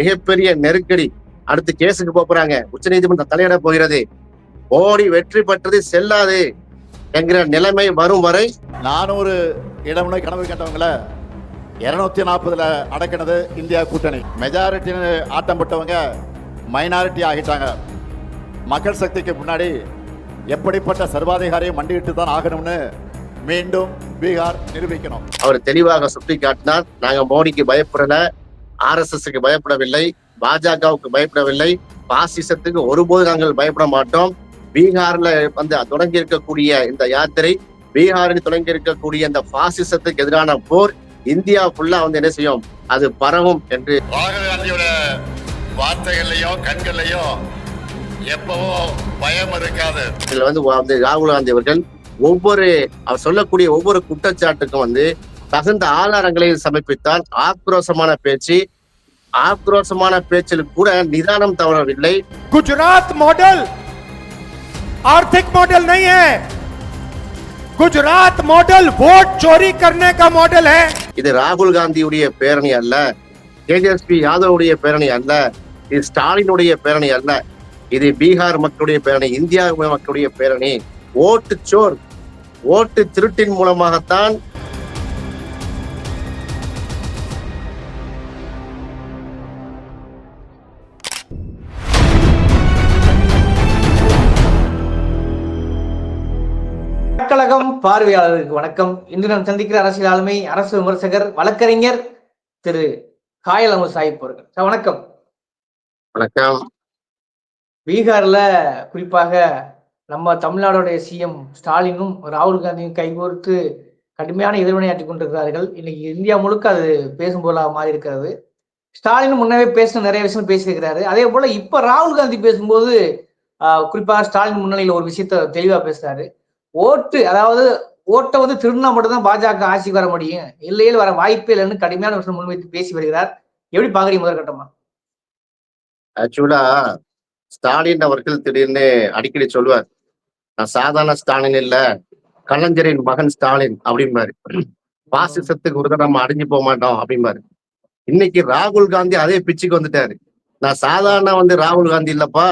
மிகப்பெரிய நெருக்கடி. அடுத்து கேஸுக்கு போறாங்க உச்ச நீதிமன்றம் தலையிட போகிறது. மோடி வெற்றி பெற்றது செல்லாது என்கிற நிலைமை வரும் வரை நானூறு இடமுறை கனவு கண்டவங்கள இருநூத்தி நாற்பதுல அடக்கினது இந்தியா கூட்டணி. மெஜாரிட்டின்னு ஆட்டம் போட்டவங்க மைனாரிட்டி ஆகிட்டாங்க. மக்கள் சக்திக்கு முன்னாடி எப்படிப்பட்ட சர்வாதிகாரியை மண்டியிட்டு தான் ஆகணும்னு மீண்டும் பீகார் நிரூபிக்கணும். அவர் தெளிவாக சுட்டி காட்டினார் நாங்க மோடிக்கு பயப்படல. ஆர்எஸ்எஸ்க்கு பயப்படவில்லை பாஜகவுக்கு பயப்படவில்லை. பாசிசத்துக்கு ஒருபோது நாங்கள் பயப்பட மாட்டோம். பீகார்ல வந்து தொடங்கி இருக்கக்கூடிய இந்த யாத்திரை பீகாரில் தொடங்கி இருக்கக்கூடிய இந்த பாசிசத்துக்கு எதிரான போர் இந்தியா ஃபுல்லா வந்து என்ன செய்யும்? அது பரவும் என்று ராகுல் காந்தியோட வார்த்தைகள்லயோ கண்கள்லயோ எப்பவோ பயம் இருக்காது. இதுல வந்து ராகுல் காந்தி அவர்கள் ஒவ்வொரு அவர் சொல்லக்கூடிய ஒவ்வொரு குற்றச்சாட்டுக்கும் வந்து தகுந்த ஆதாரங்களை சமர்ப்பித்தால் ஆக்ரோஷமான பேச்சு ஆக்ரோஷமான பேச்சில் கூட நிதானம் தவறவில்லை गुजरात मॉडल आर्थिक मॉडल नहीं है गुजरात मॉडल वोट चोरी करने का मॉडल है இது ராகுல் காந்தியுடைய பேரணி அல்ல தேஜஸ்வி யாதவுடைய பேரணி அல்ல இது ஸ்டாலினுடைய பேரணி அல்ல இது பீகார் மக்களுடைய பேரணி இந்தியா மக்களுடைய பேரணி ஓட்டு சோர் ஓட்டு திருட்டின் மூலமாகத்தான் கழகம் பார்வையாளருக்கு வணக்கம். இன்று நாம் சந்திக்கிற அரசியல் ஆளுமை அரசு விமர்சகர் வழக்கறிஞர் திரு காயல் அமர் சாஹிப் அவர்கள். சார் வணக்கம். வணக்கம். பீகார்ல குறிப்பாக நம்ம தமிழ்நாடுடைய சிஎம் ஸ்டாலினும் ராகுல் காந்தியும் கைகோர்த்து கடுமையான எதிர்வினையாற்றி கொண்டிருக்கிறார்கள். இன்னைக்கு இந்தியா முழுக்க அது பேசும் பொருளாக மாறி இருக்கிறது ஸ்டாலின் முன்னவே பேசின நிறைய விஷயம் பேசியிருக்கிறாரு. அதே போல இப்ப ராகுல் காந்தி பேசும்போது குறிப்பாக ஸ்டாலின் முன்னிலையில் ஒரு விஷயத்த தெளிவா பேசுறாரு. ஓட்டு அதாவது ஓட்டை வந்து திருடினா மட்டும்தான் பாஜக ஆட்சிக்கு வர முடியும். இல்லையில் வர வாய்ப்பே இல்லைன்னு கடுமையான விஷயம் முன்வைத்து பேசி வருகிறார். எப்படி பாக்குறீங்க முதற்கட்டமா ஆக்சுவலா ஸ்டாலின் அவர்கள் திடீர்னு அடிக்கடி சொல்லுவார் நான் சாதாரண ஸ்டாலின் இல்ல கலைஞரின் மகன் ஸ்டாலின் அப்படின்பாரு பாசிசத்துக்கு ஒரு நம்ம அடைஞ்சு போக மாட்டோம் அப்படின்பாரு இன்னைக்கு ராகுல் காந்தி அதே பிச்சுக்கு வந்துட்டாரு. நான் சாதாரண வந்து ராகுல் காந்தி இல்லப்பா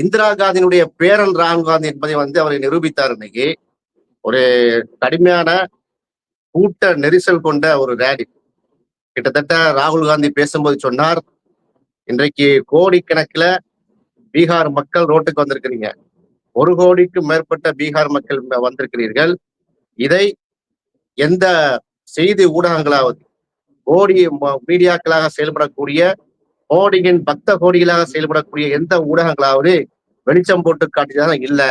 இந்திரா காந்தியினுடைய பேரன் ராகுல் காந்தி என்பதை வந்து அவர் நிரூபித்தார் இன்னைக்கு. ஒரு கடுமையான கூட்ட நெரிசல் கொண்ட ஒரு ரேலி கிட்டத்தட்ட ராகுல் காந்தி பேசும்போது சொன்னார் இன்றைக்கு கோடிக்கணக்கில் பீகார் மக்கள் ரோட்டுக்கு வந்திருக்கிறீங்க. ஒரு கோடிக்கும் மேற்பட்ட பீகார் மக்கள் வந்திருக்கிறீர்கள். இதை எந்த செய்தி ஊடகங்களாவது கோடி ம- மீடியாக்களாக செயல்படக்கூடிய மோடியின் பக்த கோடிகளாக செயல்படக்கூடிய எந்த ஊடகங்களாவது வெளிச்சம் போட்டு காட்டியதாக இல்லை.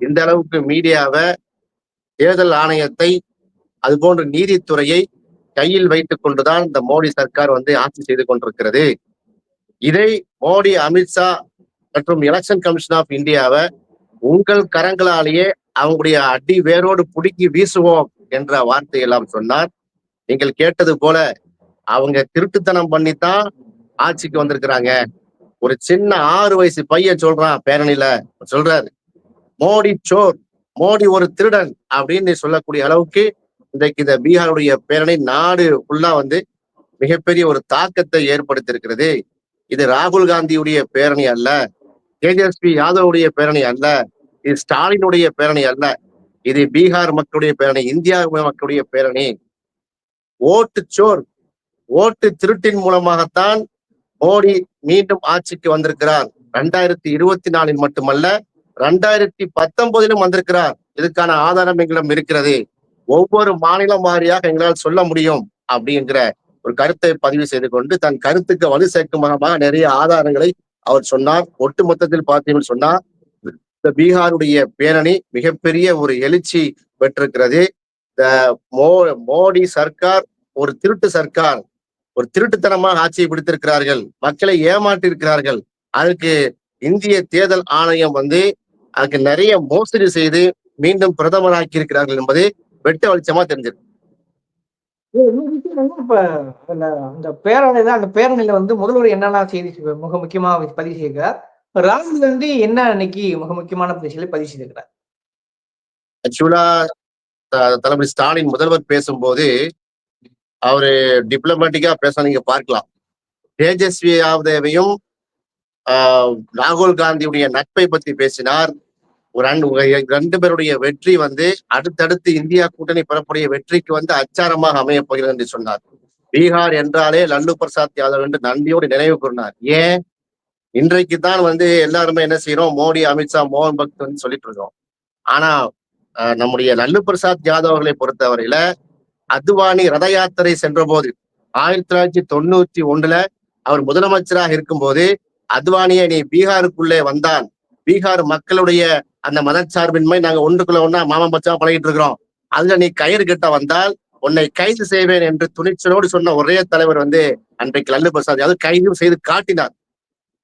இந்த அளவுக்கு மீடியாவை தேர்தல் ஆணையத்தை அது போன்ற நீதித்துறையை கையில் வைத்துக் கொண்டுதான் இந்த மோடி சர்க்கார் வந்து ஆட்சி செய்து கொண்டிருக்கிறது. இதை மோடி அமித்ஷா மற்றும் எலெக்ஷன் கமிஷன் ஆஃப் இந்தியாவை உங்கள் கரங்களாலேயே அவங்களுடைய அடி வேரோடு புடுக்கி வீசுவோம் என்ற வார்த்தை எல்லாம் சொன்னார். நீங்கள் கேட்டது போல அவங்க திருட்டுத்தனம் பண்ணித்தான் ஆட்சிக்கு வந்திருக்கிறாங்க. ஒரு சின்ன ஆறு வயசு பையன் சொல்றான் பேரணியில. சொல்றாரு மோடி சோர் மோடி ஒரு திருடன் அப்படின்னு சொல்லக்கூடிய அளவுக்கு இன்றைக்கு இந்த பீகாருடைய பேரணி நாடு ஃபுல்லா வந்து மிகப்பெரிய ஒரு தாக்கத்தை ஏற்படுத்தியிருக்கிறது. இது ராகுல் காந்தியுடைய பேரணி அல்ல தேஜஸ்வி யாதவுடைய பேரணி அல்ல இது ஸ்டாலினுடைய பேரணி அல்ல இது பீகார் மக்களுடைய பேரணி இந்தியா மக்களுடைய பேரணி. ஓட்டு சோர் ஓட்டு திருட்டின் மூலமாகத்தான் மோடி மீண்டும் ஆட்சிக்கு வந்திருக்கிறார். ரெண்டாயிரத்தி இருபத்தி நாலில் மட்டுமல்ல ரெண்டாயிரத்தி பத்தொன்பதிலும் வந்திருக்கிறார். இதுக்கான ஆதாரம் எங்களிடம் இருக்கிறது. ஒவ்வொரு மாநிலம் வாரியாக எங்களால் சொல்ல முடியும் அப்படிங்கிற ஒரு கருத்தை பதிவு செய்து கொண்டு தன் கருத்துக்கு வலு சேர்க்கும் விதமாக நிறைய ஆதாரங்களை அவர் சொன்னார். ஒட்டு மொத்தத்தில் பார்த்தீங்கன்னு சொன்னா இந்த பீகாருடைய பேரணி மிகப்பெரிய ஒரு எழுச்சி பெற்றிருக்கிறது. இந்த மோ மோடி சர்க்கார் ஒரு திருட்டு சர்க்கார் ஒரு திருட்டுத்தனமாக ஆட்சியை பிடித்திருக்கிறார்கள். மக்களை ஏமாற்றி இருக்கிறார்கள் அதுக்கு இந்திய தேர்தல் ஆணையம் வந்து அதுக்கு நிறைய மோசடி செய்து மீண்டும் பிரதமராக்கி இருக்கிறார்கள் என்பது வெட்ட வெளிச்சமா தெரிஞ்சிருக்கு. இப்ப அந்த அந்த பேரணியில அந்த பேரணியில வந்து முதல்வர் என்னென்ன செய்தி மிக முக்கியமா பதிவு செய்கிறார்? ராகுல் காந்தி என்ன அன்னைக்கு மிக முக்கியமான விஷயங்களை பதிவு செய்திருக்கிறார்? ஆக்சுவலா தளபதி ஸ்டாலின் முதல்வர் பேசும்போது அவரு டிப்ளமேட்டிக்கா பேச நீங்க பார்க்கலாம். தேஜஸ்வி யாதவையும் ஆஹ், ராகுல் காந்தியுடைய நட்பை பத்தி பேசினார். ஒரு ரெண்டு பேருடைய வெற்றி வந்து அடுத்தடுத்து இந்தியா கூட்டணி பெறக்கூடிய வெற்றிக்கு வந்து அச்சாரமாக அமையப் போகிறது என்று சொன்னார். பீகார் என்றாலே லல்லு பிரசாத் யாதவ் என்று நன்றியோடு நினைவு கூறினார் ஏன்? இன்றைக்கு தான் வந்து எல்லாருமே என்ன செய்யறோம் மோடி அமித்ஷா மோகன் பக்த் வந்து சொல்லிட்டு இருக்கோம். ஆனா ஆஹ், நம்முடைய லல்லு பிரசாத் யாதவர்களை பொறுத்தவரையில அத்வானி ரத யாத்திரை சென்ற போது ஆயிரத்தி தொள்ளாயிரத்தி தொண்ணூத்தி ஒண்ணுல அவர் முதலமைச்சராக இருக்கும்போது அத்வானியை நீ பீகாருக்குள்ளே வந்தான். பீகார் மக்களுடைய அந்த மதச்சார்பின்மை நாங்க ஒன்றுக்குள்ள ஒண்ணா மாமன் மச்சா பழகிட்டு இருக்கிறோம். அதுல நீ கயிறு கிட்ட வந்தால் உன்னை கைது செய்வேன் என்று துணிச்சலோடு சொன்ன ஒரே தலைவர் வந்து அன்றைக்கு லல்லு பிரசாத் யாதவ் கைது செய்து காட்டினார்.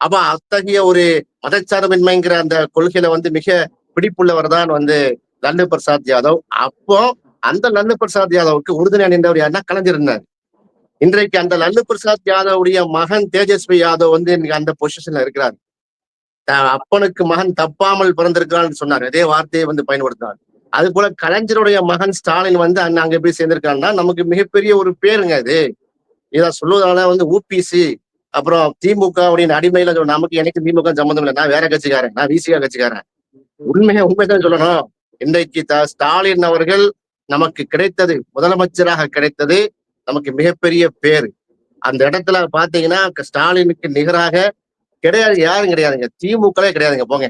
அப்ப அத்தகைய ஒரு மதச்சார்பின்மைங்கிற அந்த கொள்கையில வந்து மிக பிடிப்புள்ளவர் தான் வந்து லல்லு பிரசாத் யாதவ். அப்போ அந்த லல்லு பிரசாத் யாதவுக்கு உறுதுணை அணிந்தவர் யாருன்னா கலைஞர் இருந்தார். இன்றைக்கு அந்த லல்லு பிரசாத் யாதவுடைய மகன் தேஜஸ்வி யாதவ் வந்து இன்னைக்கு அந்த பொசிஷன்ல இருக்கிறார். அப்பனுக்கு மகன் தப்பாமல் பிறந்திருக்கிறான்னு சொன்னார். அதே வார்த்தையை வந்து பயன்படுத்தினார். அது போல கலைஞருடைய மகன் ஸ்டாலின் வந்து அங்க அங்க போய் சேர்ந்திருக்காருன்னா நமக்கு மிகப்பெரிய ஒரு பேருங்க அது. இதை சொல்லுவதால வந்து ஊபிசி அப்புறம் திமுக அடிமையில நமக்கு எனக்கு திமுக சம்மந்தம் இல்லை. நான் வேற கட்சிக்காரன். நான் விசிகா கட்சிக்காரன். உண்மையை உண்மைதான் சொல்லணும். இன்றைக்கு ஸ்டாலின் அவர்கள் நமக்கு கிடைத்தது முதலமைச்சராக கிடைத்தது நமக்கு மிகப்பெரிய பேரு. அந்த இடத்துல பாத்தீங்கன்னா ஸ்டாலினுக்கு நிகராக கிடையாது யாரும் கிடையாதுங்க. திமுகவே கிடையாதுங்க போங்க.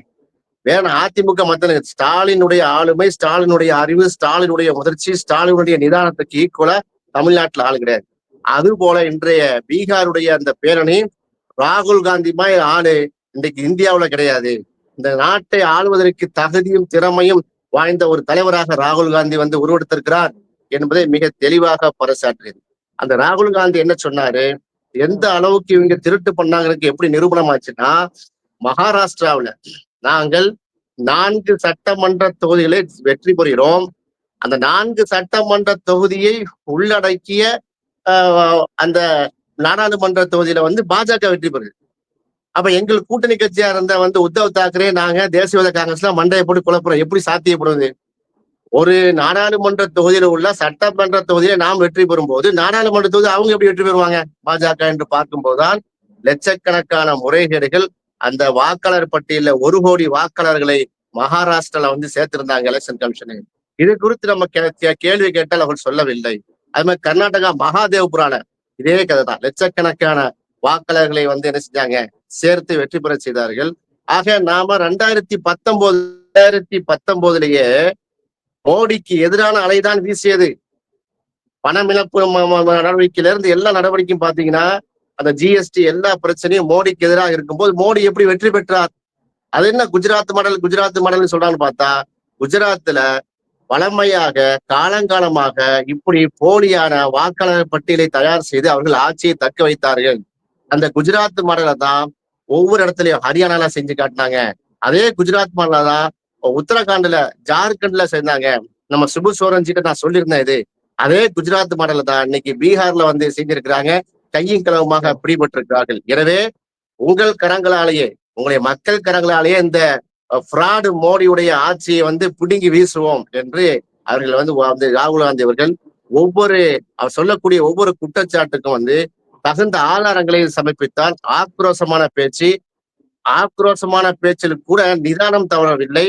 வேணும் அதிமுக மத்தனுங்க ஸ்டாலினுடைய ஆளுமை ஸ்டாலினுடைய அறிவு ஸ்டாலினுடைய முதிர்ச்சி ஸ்டாலினுடைய நிதானத்துக்கு ஈக்குவலா தமிழ்நாட்டுல ஆளு கிடையாது. அது போல இன்றைய பீகாருடைய அந்த பேரணி ராகுல் காந்தி மாதிரி ஆளு இன்றைக்கு இந்தியாவுல கிடையாது. இந்த நாட்டை ஆளுவதற்கு தகுதியும் திறமையும் வாய்ந்த ஒரு தலைவராக ராகுல் காந்தி வந்து உருவெடுத்திருக்கிறார் என்பதை மிக தெளிவாக பறைசாற்றியது. அந்த ராகுல் காந்தி என்ன சொன்னாரு? எந்த அளவுக்கு இவங்க திருட்டு பண்ணாங்கிறதுக்கு எப்படி நிரூபணம் ஆச்சுன்னா மகாராஷ்டிராவுல நாங்கள் நான்கு சட்டமன்ற தொகுதிகளை வெற்றி பெறுகிறோம். அந்த நான்கு சட்டமன்ற தொகுதியை உள்ளடக்கிய அந்த நாடாளுமன்ற தொகுதியில வந்து பாஜக வெற்றி பெறுது. அப்ப எங்கள் கூட்டணி கட்சியா இருந்த வந்து உத்தவ் தாக்கரே நாங்க தேசியவாத காங்கிரஸ்ல மண்டையை போட்டு குழப்புறோம். எப்படி சாத்தியப்படுவது? ஒரு நாடாளுமன்ற தொகுதியில உள்ள சட்டமன்ற தொகுதியில நாம் வெற்றி பெறும் போது நாடாளுமன்ற தொகுதி அவங்க எப்படி வெற்றி பெறுவாங்க? பாஜக என்று பார்க்கும்போதுதான் லட்சக்கணக்கான முறைகேடுகள் அந்த வாக்காளர் பட்டியல ஒரு கோடி வாக்காளர்களை மகாராஷ்டிரால வந்து சேர்த்திருந்தாங்க எலெக்ஷன் கமிஷனு இது குறித்து நம்ம கேள்வி கேட்டால் அவர்கள் சொல்லவில்லை. அது மாதிரி கர்நாடகா மகாதேவ்புரால இதே கதை தான் லட்சக்கணக்கான வாக்காளர்களை வந்து என்ன செஞ்சாங்க? சேர்த்து வெற்றி பெற செய்தார்கள். ஆக நாம ரெண்டாயிரத்தி பத்தொன்பது ரெண்டாயிரத்தி பத்தொன்பதுலயே மோடிக்கு எதிரான அலைதான் வீசியது. பணமிழப்பு நடவடிக்கையில இருந்து எல்லா நடவடிக்கையும் பாத்தீங்கன்னா அந்த ஜிஎஸ்டி எல்லா பிரச்சனையும் மோடிக்கு எதிராக இருக்கும்போது மோடி எப்படி வெற்றி பெற்றார்? அது என்ன குஜராத் மாடல் குஜராத் மாடல்னு சொல்றான்னு பார்த்தா குஜராத்ல வளமையாக காலங்காலமாக இப்படி போலியான வாக்காளர் பட்டியலை தயார் செய்து அவர்கள் ஆட்சியை தக்க வைத்தார்கள். அந்த குஜராத் மாடல தான் ஒவ்வொரு இடத்துலயும் ஹரியானால செஞ்சு காட்டினாங்க. அதே குஜராத் மாடல தான் உத்தரகாண்ட்ல ஜார்க்கண்ட்ல செஞ்சாங்க நம்ம சுபு சோரன்ஜிட்ட நான் சொல்லியிருந்தேன் இது. அதே குஜராத் மாடல தான் இன்னைக்கு பீகார்ல வந்து செஞ்சிருக்கிறாங்க. கையும் கலவுமாக பிடிபட்டிருக்கிறார்கள். எனவே உங்கள் கரங்களாலேயே உங்களுடைய மக்கள் கரங்களாலேயே இந்த ஃப்ராடு மோடியுடைய ஆட்சியை வந்து பிடுங்கி வீசுவோம் என்று அவர்கள் வந்து ராகுல் காந்தி அவர்கள் ஒவ்வொரு அவர் சொல்லக்கூடிய ஒவ்வொரு குற்றச்சாட்டுக்கும் வந்து தகுந்த ஆதாரங்களை சமர்ப்பித்தால் ஆக்ரோஷமான பேச்சு ஆக்ரோஷமான பேச்சில் கூட நிதானம் தவறவில்லை.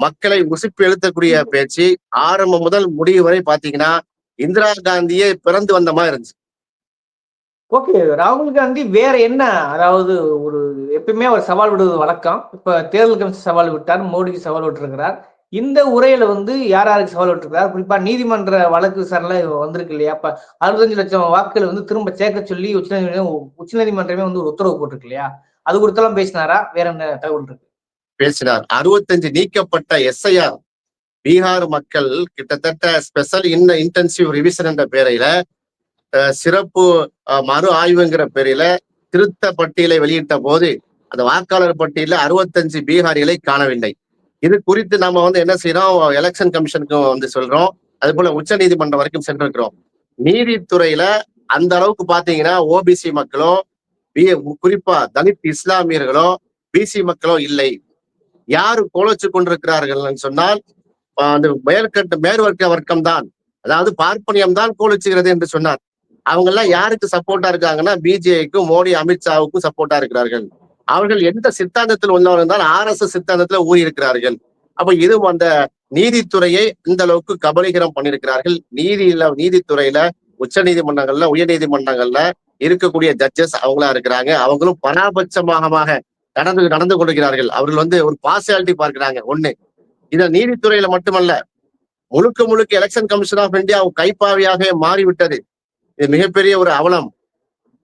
மக்களை உசுப்பி எழுத்தக்கூடிய பேச்சு ஆரம்பம் முதல் முடிவு வரை பாத்தீங்கன்னா இந்திரா காந்தியே பிறந்து வந்த மாதிரி இருந்துச்சு. ஓகே ராகுல் காந்தி வேற என்ன அதாவது ஒரு எப்பயுமே அவர் சவால் விடுவது வழக்கம். இப்ப தேர்தல் கமிஷன் சவால் விட்டார் மோடிக்கு சவால் விட்டுருக்கிறார். இந்த உரையில வந்து யார் யாருக்கு சவால் விட்டுருக்காரு? குறிப்பா நீதிமன்ற வழக்கு விசாரணை வந்திருக்கு இல்லையா? அப்ப அறுபத்தஞ்சு லட்சம் வாக்குகள் வந்து திரும்ப சேர்க்க சொல்லி உச்சநீதிமன்றம் உச்சநீதிமன்றமே வந்து ஒரு உத்தரவு போட்டிருக்கு இல்லையா? அது குறித்தெல்லாம் பேசினாரா? வேற என்ன தகவல் இருக்கு? பேசினார். அறுபத்தஞ்சு நீக்கப்பட்ட எஸ்ஐஆர் பீகார் மக்கள் கிட்டத்தட்ட ஸ்பெஷல் இன்ன இன்டென்சிவ் ரிவிஷன் என்ற பேரையில சிறப்பு மறு ஆய்வுங்கிற பேரில திருத்த பட்டியலை வெளியிட்ட போது அந்த வாக்காளர் பட்டியலில் அறுபத்தஞ்சு பீகாரிகளை காணவில்லை. இது குறித்து நம்ம வந்து என்ன செய்யறோம் எலெக்ஷன் கமிஷனுக்கு வந்து சொல்றோம். அது போல உச்ச நீதிமன்றம் வரைக்கும் சென்றிருக்கிறோம். நீதித்துறையில அந்த அளவுக்கு பாத்தீங்கன்னா ஓபிசி மக்களும் பி- குறிப்பா தலித் இஸ்லாமியர்களோ பிசி மக்களோ இல்லை. யாரு கோலச்சு கொண்டிருக்கிறார்கள் சொன்னால் அந்த மேற்கட்ட மேற்வர்க்க வர்க்கம் தான் அதாவது பார்ப்பனியம் தான் கோலச்சுகிறது என்று சொன்னார். அவங்க எல்லாம் யாருக்கு சப்போர்ட்டா இருக்காங்கன்னா பிஜேபிக்கும் மோடி அமித்ஷாவுக்கும் சப்போர்ட்டா இருக்கிறார்கள். அவர்கள் எந்த சித்தாந்தத்தில் உள்ளவர் இருந்தால் ஆர் எஸ் எஸ் சித்தாந்தத்துல ஊறி இருக்கிறார்கள் அப்ப இது அந்த நீதித்துறையை இந்த அளவுக்கு கபலீகரம் பண்ணியிருக்கிறார்கள். நீதியில நீதித்துறையில உச்ச நீதிமன்றங்கள்ல உயர் நீதிமன்றங்கள்ல இருக்கக்கூடிய ஜட்ஜஸ் அவங்களா இருக்கிறாங்க. அவங்களும் பராபட்சமாக நடந்து நடந்து கொள்கிறார்கள். அவர்கள் வந்து ஒரு பார்சியாலிட்டி பார்க்கிறாங்க. ஒண்ணு இத நீதித்துறையில மட்டுமல்ல முழுக்க முழுக்க எலெக்ஷன் கமிஷன் ஆஃப் இந்தியா கைப்பாவியாக மாறிவிட்டது. இது மிகப்பெரிய ஒரு அவலம்.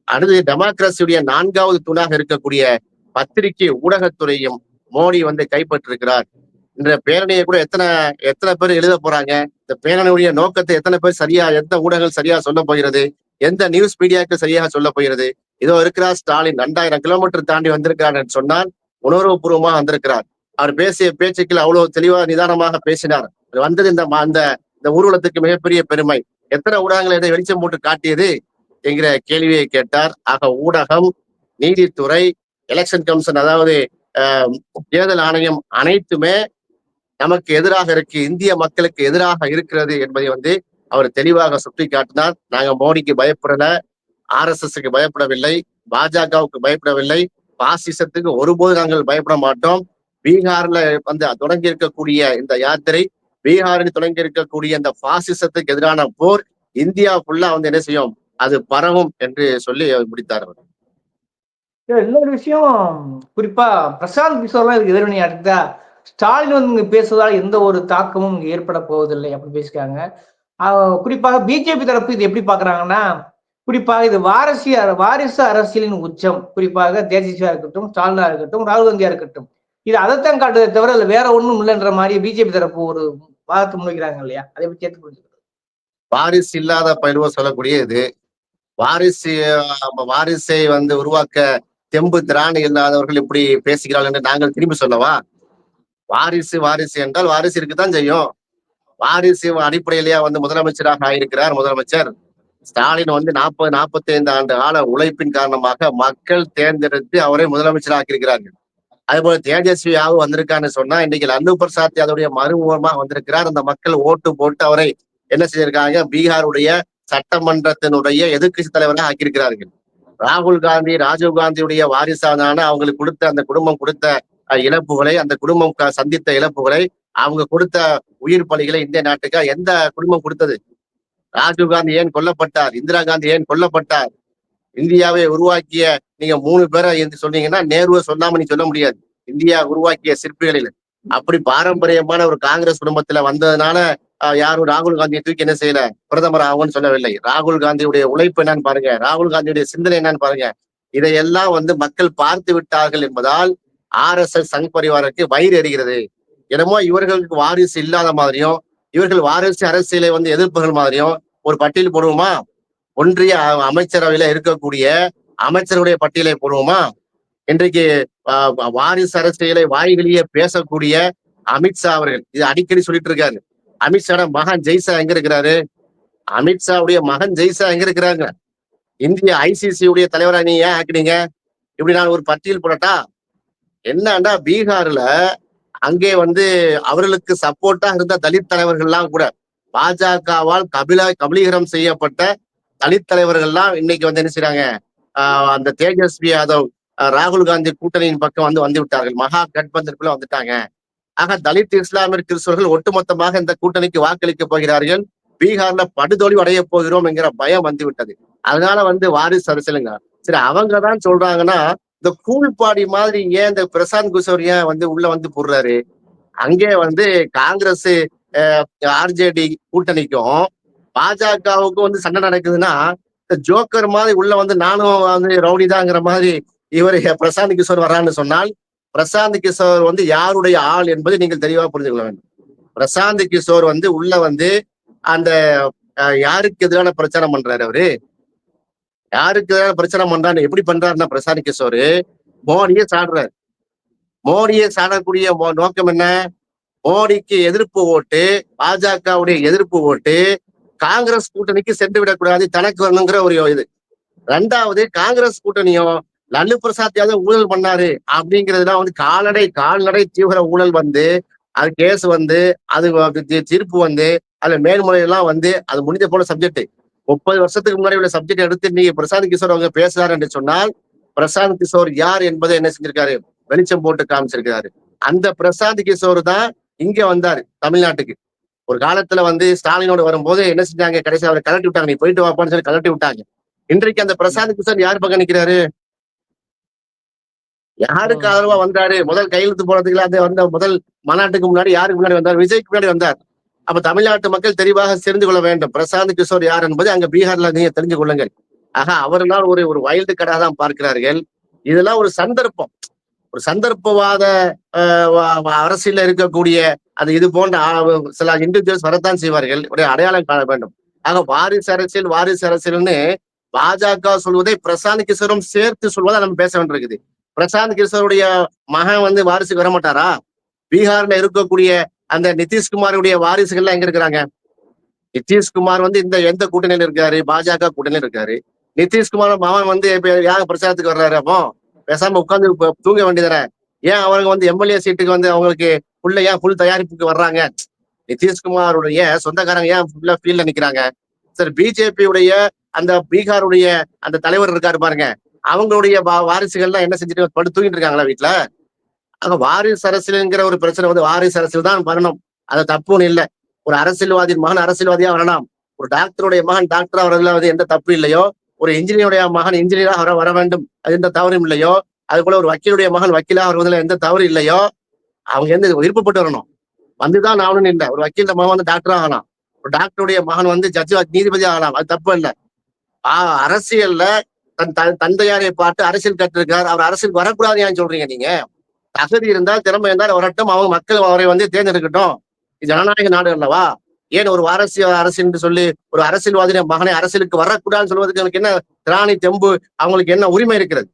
அடுத்து டெமோக்ரஸியுடைய நான்காவது தூணாக இருக்கக்கூடிய பத்திரிகை ஊடகத்துறையும் மோடி வந்து கைப்பற்றிருக்கிறார். இந்த பேரணியை கூட எத்தனை எத்தனை பேர் எழுத போறாங்க? இந்த பேரணியுடைய நோக்கத்தை எத்தனை பேர் சரியா எந்த ஊடகங்கள் சரியா சொல்ல போகிறது? எந்த நியூஸ் மீடியாக்கு சரியாக சொல்ல போகிறது? இதோ இருக்கிறார் ஸ்டாலின். ரெண்டாயிரம் கிலோமீட்டர் தாண்டி வந்திருக்கிறார் என்று சொன்னால் உணர்வுபூர்வமாக வந்திருக்கிறார். அவர் பேசிய பேச்சுக்கள் அவ்வளவு தெளிவாக நிதானமாக பேசினார். அவர் வந்தது இந்த அந்த இந்த ஊர்வலத்துக்கு மிகப்பெரிய பெருமை. எத்தனை ஊடகங்கள் இதை வெளிச்சம் போட்டு காட்டியது? என்கிற கேள்வியை கேட்டார். ஆக ஊடகம் நீதித்துறை எலெக்ஷன் கமிஷன் அதாவது ஆஹ், தேர்தல் ஆணையம் அனைத்துமே நமக்கு எதிராக இருக்கு இந்திய மக்களுக்கு எதிராக இருக்கிறது என்பதை வந்து அவர் தெளிவாக சுட்டி காட்டினார் நாங்க மோடிக்கு பயப்படல ஆர் எஸ் எஸ்க்கு பயப்படவில்லை பாஜகவுக்கு பயப்படவில்லை பாசிசத்துக்கு ஒருபோது நாங்கள் பயப்பட மாட்டோம். பீகார்ல வந்து தொடங்கி இருக்கக்கூடிய இந்த யாத்திரை பீகாரில் தொடங்கி இருக்கக்கூடிய இந்த பாசிசத்துக்கு எதிரான போர் இந்தியா ஃபுல்லா வந்து என்ன செய்யும் அது பரவும் என்று சொல்லி அவர் முடித்தார் அவர் இன்னொரு விஷயம். குறிப்பா பிரசாந்த் கிஷோர்லாம் இதுக்கு எதிர்வினை அடுத்தா ஸ்டாலின் வந்து இங்க பேசுவதால் எந்த ஒரு தாக்கமும் இங்க ஏற்பட போவதில்லை அப்படின்னு பேசிக்காங்க குறிப்பாக பிஜேபி தரப்பு இது எப்படி பாக்குறாங்கன்னா குறிப்பாக இது வாரிசு வாரிசு அரசியலின் உச்சம். குறிப்பாக தேஜஸ்வியா இருக்கட்டும் ஸ்டாலினா இருக்கட்டும் ராகுல் காந்தியா இருக்கட்டும். இது அதைத்தான் காட்டுதே தவிர அதுல வேற ஒண்ணும் இல்லைன்ற மாதிரி பிஜேபி தரப்பு ஒரு வாதத்தை முன்வைக்கிறாங்க இல்லையா? அதை பற்றி சேர்த்து புரிஞ்சுக்கிறது வாரிசு இல்லாத பயிலுவ சொல்லக்கூடிய இது வாரிசு வாரிசை வந்து உருவாக்க தெம்பு திராணி இல்லாதவர்கள் இப்படி பேசுகிறார்கள் என்று நாங்கள் திரும்பி சொல்லவா? வாரிசு வாரிசு என்றால் வாரிசு இருக்குதான் செய்யும். வாரிசு அடிப்படையிலேயே வந்து முதலமைச்சராக ஆயிருக்கிறார் முதலமைச்சர். ஸ்டாலின் வந்து நாற்பது நாற்பத்தி ஐந்து ஆண்டு கால உழைப்பின் காரணமாக மக்கள் தேர்ந்தெடுத்து அவரை முதலமைச்சராக இருக்கிறார்கள். அதே தேஜஸ்வியாவும் வந்திருக்கான்னு சொன்னா இன்னைக்கு லல்லு பிரசாத் யாதவுடைய மறுமுகமாக வந்திருக்கிறார். அந்த மக்கள் ஓட்டு போட்டு அவரை என்ன செய்திருக்காங்க பீகாருடைய சட்டமன்றத்தினுடைய எதிர்க்கட்சி தலைவராக ஆக்கியிருக்கிறார்கள். ராகுல் காந்தி ராஜீவ் காந்தியுடைய வாரிசான அவங்களுக்கு கொடுத்த அந்த குடும்பம் கொடுத்த இழப்புகளை அந்த குடும்பம் சந்தித்த இழப்புகளை அவங்க கொடுத்த உயிர் பலிகளை இந்திய நாட்டுக்கு எந்த குடும்பம் கொடுத்தது? ராஜீவ் காந்தி ஏன் கொல்லப்பட்டார்? இந்திரா காந்தி ஏன் கொல்லப்பட்டார்? இந்தியாவை உருவாக்கிய நீங்க மூணு பேரை என்று சொன்னீங்கன்னா நேருவை சொல்லாம நீ சொல்ல முடியாது. இந்தியா உருவாக்கிய சிற்பிகளில். அப்படி பாரம்பரியமான ஒரு காங்கிரஸ் குடும்பத்துல வந்ததுனால யாரும் ராகுல் காந்தியை தூக்கி என்ன செய்யல? பிரதமர் ஆகும்னு சொல்லவில்லை. ராகுல் காந்தியுடைய உழைப்பு என்னன்னு பாருங்க. ராகுல் காந்தியுடைய சிந்தனை என்னன்னு பாருங்க. இதையெல்லாம் வந்து மக்கள் பார்த்து விட்டார்கள் என்பதால் ஆர் எஸ் எஸ் சங் பரிவாருக்கு வயிறு எறிகிறது என்னமோ இவர்களுக்கு வாரிசு இல்லாத மாதிரியும் இவர்கள் வாரிசு அரசியலை வந்து எதிர்ப்புகள் மாதிரியும் ஒரு பட்டியல் போடுவோமா? ஒன்றிய அமைச்சரவையில இருக்கக்கூடிய அமைச்சருடைய பட்டியலை போடுவோமா? இன்றைக்கு வாரிசு அரசியலை வாய்களியே பேசக்கூடிய அமித்ஷா அவர்கள். இது அடிக்கடி சொல்லிட்டு இருக்காரு. அமித்ஷாட மகன் ஜெய்சா எங்க இருக்கிறாரு? அமித்ஷாவுடைய மகன் ஜெய்சா எங்க இருக்கிறாங்க? இந்திய ஐசிசி உடைய தலைவரா நீ ஏன் ஆக்குனீங்க? இப்படி நான் ஒரு பட்டியல் போடட்டா? என்னன்னா பீகார்ல அங்கே வந்து அவர்களுக்கு சப்போர்ட்டா இருந்த தலித் தலைவர்கள்லாம் கூட பாஜகவால் கபில கபலீகரம் செய்யப்பட்ட தலித் தலைவர்கள்லாம் இன்னைக்கு வந்து என்ன செய்யறாங்க அந்த தேஜஸ்வி யாதவ் ராகுல் காந்தி கூட்டணியின் பக்கம் வந்து வந்து விட்டார்கள். மகா கட்பந்தருக்குள்ள வந்துட்டாங்க. ஆக தலித் இஸ்லாமிய கிறிஸ்தவர்கள் ஒட்டுமொத்தமாக இந்த கூட்டணிக்கு வாக்களிக்க போகிறார்கள். பீகார்ல படுதோல்வி அடைய போகிறோம் என்கிற பயம் வந்து விட்டது. அதனால வந்து வாரிசு அரசியலுங்க சரி அவங்க தான் சொல்றாங்கன்னா இந்த கூழ்பாடி மாதிரி ஏன் இந்த பிரசாந்த் கிஷோர் ஏன் வந்து உள்ள வந்து போடுறாரு? அங்கே வந்து காங்கிரஸ் ஆர்ஜேடி கூட்டணிக்கும் பாஜகவுக்கும் வந்து சண்டை நடக்குதுன்னா இந்த ஜோக்கர் மாதிரி உள்ள வந்து நானும் வந்து ரவுடி தாங்கிற மாதிரி இவர் பிரசாந்த் கிஷோர் வர்றான்னு சொன்னால் பிரசாந்த் கிஷோர் வந்து யாருடைய ஆள் என்பதை நீங்கள் தெளிவா புரிந்து கொள்ள வேண்டும். பிரசாந்த் கிஷோர் வந்து உள்ள வந்து அந்த யாருக்கு எதிரான பிரச்சாரம் பண்றாரு அவரு? யாருக்கு எதிரான பிரச்சாரம் பண்றாரு? எப்படி பண்றாருன்னா பிரசாந்த் கிஷோர் மோடியே சாடுறாரு. மோடியை சாடக்கூடிய நோக்கம் என்ன? மோடிக்கு எதிர்ப்பு ஓட்டு பாஜகவுடைய எதிர்ப்பு ஓட்டு காங்கிரஸ் கூட்டணிக்கு சென்று விடக்கூடாது தனக்கு வரணுங்கிற ஒரு இது. ரெண்டாவது காங்கிரஸ் கூட்டணியும் லல்லு பிரசாத் யாதவ் ஊழல் பண்ணாரு அப்படிங்கிறதுலாம் வந்து கால்நடை கால்நடை தீவிர ஊழல் வந்து அது கேஸ் வந்து அது தீர்ப்பு வந்து அதுல மேல்முறையெல்லாம் வந்து அது முடிஞ்ச போல சப்ஜெக்ட் முப்பது வருஷத்துக்கு முன்னாடி உள்ள சப்ஜெக்ட் எடுத்து நீங்க பிரசாந்த் கிஷோர் அவங்க பேசுறாரு என்று சொன்னால் பிரசாந்த் கிஷோர் யார் என்பதை என்ன செஞ்சிருக்காரு? வெளிச்சம் போட்டு காமிச்சிருக்காரு அந்த பிரசாந்த் கிஷோர் தான் இங்க வந்தாரு தமிழ்நாட்டுக்கு. ஒரு காலத்துல வந்து ஸ்டாலினோட வரும்போது என்ன செஞ்சாங்க? கடைசி அவரை கலட்டி விட்டாங்க. நீ போயிட்டு வாப்பான்னு சொல்லி கலட்டி விட்டாங்க. இன்றைக்கு அந்த பிரசாந்த் கிஷோர் யார் பக்கம் நிக்கிறாரு யாருக்கு ஆதரவா வந்தாரு? முதல் கையெழுத்து போறதுக்குள்ள அந்த வந்த முதல் மாநாட்டுக்கு முன்னாடி யாருக்கு முன்னாடி வந்தார்? விஜய்க்கு முன்னாடி வந்தார். அப்ப தமிழ்நாட்டு மக்கள் தெளிவாக தெரிந்து கொள்ள வேண்டும். பிரசாந்த் கிஷோர் யார் என்பது அங்க பீகார்ல நீங்க தெரிஞ்சு கொள்ளுங்கள். ஆக அவரெல்லாம் ஒரு ஒரு வைல்டு கடா தான் பார்க்கிறார்கள். இதெல்லாம் ஒரு சந்தர்ப்பம். ஒரு சந்தர்ப்பவாத அரசியல்ல இருக்கக்கூடிய அது இது போன்ற சில இண்டிவிஜுவல்ஸ் வரத்தான் செய்வார்கள். ஒரு அடையாளம் காண வேண்டும். ஆக வாரிசு அரசியல் வாரிசு அரசியல்னு பாஜக சொல்வதை பிரசாந்த் கிஷோரும் சேர்த்து சொல்வதை நம்ம பேச வேண்டியிருக்குது. பிரசாந்த் கிருஷ்ணனுடைய மகன் வந்து வாரிசுக்கு வர மாட்டாரா பீகார்ல இருக்கக்கூடிய அந்த நிதிஷ்குமாருடைய வாரிசுகள்லாம் எங்க இருக்கிறாங்க? நிதிஷ்குமார் வந்து இந்த எந்த கூட்டணியில இருக்காரு? பாஜக கூட்டணியில இருக்காரு. நிதிஷ்குமார் மகன் வந்து இப்ப பிரச்சாரத்துக்கு வர்றாரு அப்போ? பேசாம உட்காந்து தூங்க வேண்டியதானே? ஏன் அவங்க வந்து எம்எல்ஏ சீட்டுக்கு வந்து அவங்களுக்கு ஃபுல்ல ஏன் ஃபுல் தயாரிப்புக்கு வர்றாங்க? நிதிஷ்குமாருடைய சொந்தக்காரங்க ஏன் ஃபுல்லா ஃபீல்ட்ல நிக்கிறாங்க? சரி பிஜேபி உடைய அந்த பீகாருடைய அந்த தலைவர் இருக்காரு பாருங்க. அவங்களுடைய வா- வாரிசுகள்லாம் என்ன செஞ்சுட்டு படுத்து தூங்கிட்டு இருக்காங்களா வீட்டுல அங்க வாரிசு அரசியல்ங்கிற ஒரு பிரச்சனை வந்து வாரிசு அரசியல் தான் வரணும். அது தப்பு ஒண்ணு இல்ல. ஒரு அரசியல்வாதியின் மகன் அரசியல்வாதியா வரலாம். ஒரு டாக்டருடைய மகன் டாக்டரா வரதுல வந்து எந்த தப்பு இல்லையோ ஒரு இன்ஜினியருடைய மகன் இன்ஜினியரா வர வர வேண்டும். அது எந்த தவறும் இல்லையோ அது போல ஒரு வக்கீலுடைய மகன் வக்கீலா வருவதில் எந்த தவறு இல்லையோ அவங்க எந்த விருப்பப்பட்டு வரணும். வந்துதான் ஆகணும்னு இல்லை ஒரு வக்கீல மகன் வந்து டாக்டர் ஆகலாம். ஒரு டாக்டருடைய மகன் வந்து ஜட்ஜி நீதிபதி ஆகலாம். அது தப்பு இல்லை ஆஹ் அரசியல்ல தன் த- தந்தையாரை பார்த்து அரசியல் கற்றிருக்கார் அவர் அரசியல் வரக்கூடாது ஏன் சொல்றீங்க நீங்க? தகுதி இருந்தால் திறமை இருந்தால் வரட்டும். அவங்க மக்கள் அவரை வந்து தேர்ந்தெடுக்கட்டும். இது ஜனநாயக நாடு அல்லவா? ஏன் ஒரு அரசியல் அரசியல் சொல்லி ஒரு அரசியல்வாதிய மகனை அரசியலுக்கு வரக்கூடாதுன்னு சொல்வதற்கு எனக்கு என்ன திராணி தெம்பு அவங்களுக்கு என்ன உரிமை இருக்கிறது?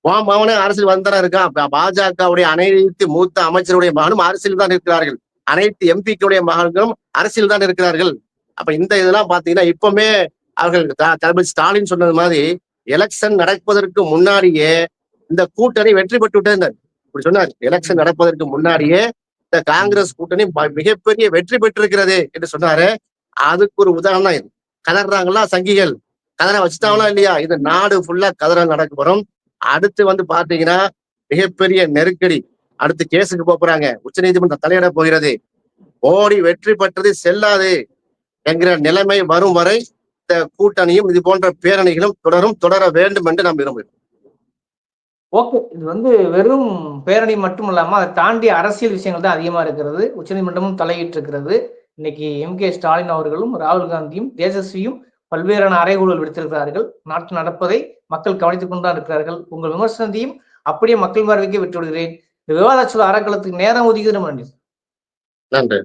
உன் மகனே அரசியல் வந்தரா இருக்கான் பாஜகவுடைய அனைத்து மூத்த அமைச்சருடைய மகனும் அரசியல் தான் இருக்கிறார்கள். அனைத்து எம்பிக்களுடைய மகன்களும் அரசியல் தான் இருக்கிறார்கள். அப்ப இந்த இதெல்லாம் பாத்தீங்கன்னா இப்பவுமே அவர்கள் தளபதி ஸ்டாலின் சொன்னது மாதிரி எலெக்ஷன் நடப்பதற்கு முன்னாடியே இந்த கூட்டணி வெற்றி பெற்று இப்படி சொன்னார். எலெக்ஷன் நடப்பதற்கு முன்னாடியே இந்த காங்கிரஸ் கூட்டணி ப- மிகப்பெரிய வெற்றி பெற்றிருக்கிறது என்று சொன்னாரு. அதுக்கு ஒரு உதாரணம் இது. கதறாங்களா சங்கிகள்? கதற வச்சுட்டாங்களா இல்லையா? இது நாடு ஃபுல்லா கதற நடக்க போறோம். அடுத்து வந்து பாத்தீங்கன்னா மிகப்பெரிய நெருக்கடி. அடுத்து கேஸுக்கு போறாங்க. போறாங்க உச்சநீதிமன்றம் தலையிட போகிறது. மோடி வெற்றி பெற்றது செல்லாது என்கிற நிலைமை வரும் வரை இந்த கூட்டணியும் இது போன்ற பேரணிகளும் தொடரும் தொடர வேண்டும் என்று நாம் விரும்புகிறோம். ஓகே இது வந்து வெறும் பேரணி மட்டும் இல்லாம அதை தாண்டி அரசியல் விஷயங்கள் தான் அதிகமா இருக்கிறது. உச்சநீதிமன்றமும் தலையிட்டு இருக்கிறது இன்னைக்கு எம் கே ஸ்டாலின் அவர்களும் ராகுல் காந்தியும் தேஜஸ்வியும் பல்வேறான அறைகூழல் விடுத்திருக்கிறார்கள். நாட்டு நடப்பதை மக்கள் கவனித்துக் கொண்டுதான் இருக்கிறார்கள். உங்கள் விமர்சனத்தையும் அப்படியே மக்கள் பார்வைக்கே விட்டு விடுகிறேன் இந்த விவாத சொல் அறக்களத்துக்கு நேரம் ஒதுக்கிது நம்ம நன்றி நன்றி.